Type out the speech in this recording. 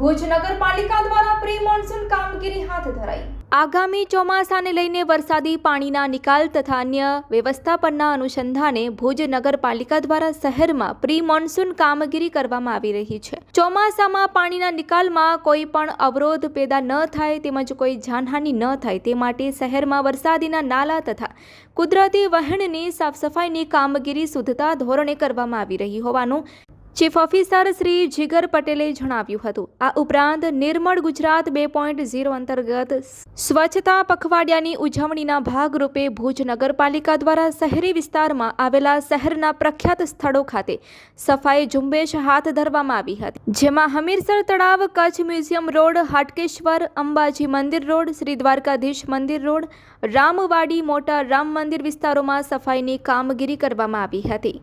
ભુજ નગરપાલિકા દ્વારા pre monsoon કામગીરી હાથ ધરાઈ. આગામી ચોમાસાને લઈને વરસાદી પાણીના નિકાલ તથા અન્ય વ્યવસ્થાપનના અનુસંધાને ભુજ નગરપાલિકા દ્વારા શહેરમાં પ્રી મોન્સૂન કામગીરી કરવામાં આવી રહી છે. ચોમાસામાં પાણીના નિકાલમાં કોઈ પણ અવરોધ પેદા ન થાય તેમજ કોઈ જાનહાનિ ન થાય તે માટે શહેરમાં વરસાદીના નાલા તથા કુદરતી વહેણની સાફસફાઈની કામગીરી શુદ્ધતા ધોરણે કરવામાં આવી રહી હોવાનું ચીફ ઓફિસર શ્રી જીગર પટેલે જણાવ્યું હતું, આ ઉપરાંત નિર્મળ ગુજરાત બે પોઈન્ટ ઝીરો અંતર્ગત સ્વચ્છતા પખવાડિયાની ઉજવણીના ભાગરૂપે ભુજ નગરપાલિકા દ્વારા શહેરી વિસ્તારમાં આવેલા શહેરના પ્રખ્યાત સ્થળો ખાતે સફાઈ ઝુંબેશ હાથ ધરવામાં આવી હતી. જેમાં હમીરસર તળાવ, કચ્છ મ્યુઝિયમ રોડ, હાટકેશ્વર, અંબાજી મંદિર રોડ, શ્રી દ્વારકાધીશ મંદિર રોડ, રામવાડી મોટા રામ મંદિર વિસ્તારોમાં સફાઈની કામગીરી કરવામાં આવી હતી.